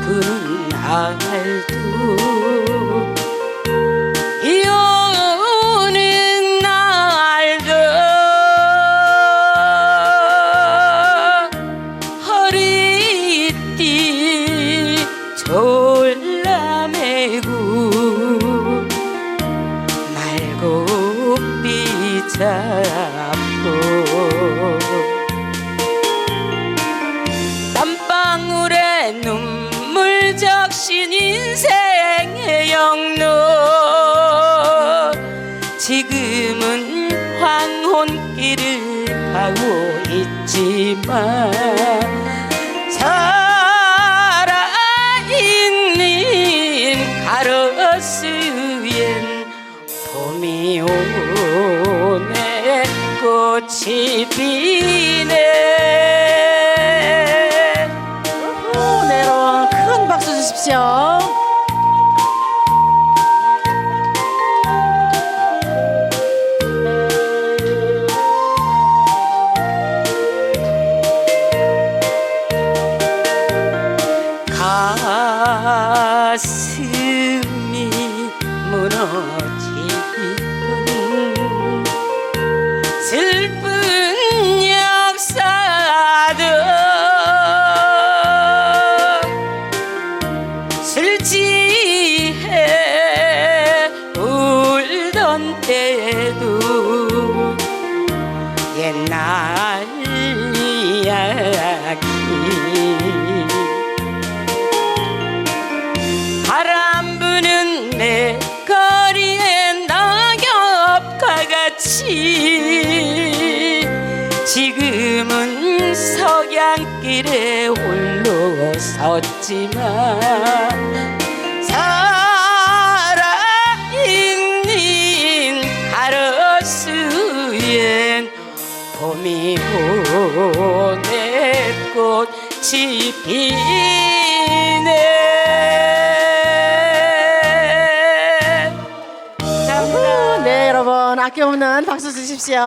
깊은 날도 이 오는 날도 허리띠 졸라매고 말고 삐잡고 지금은 황혼길을 가고 있지만 살아있는 가로수엔 봄이 오네 꽃이 피네 오, 네, 큰 박수 주십시오. 무너지고 슬픈 역사도 술 취해 울던 때도 옛날 이야기. 바람 부는 내 같이 지금은 석양길에 홀로 섰지만 살아있는 가로수엔 봄이 오네 꽃이 피네 아껴없는 박수 주십시오.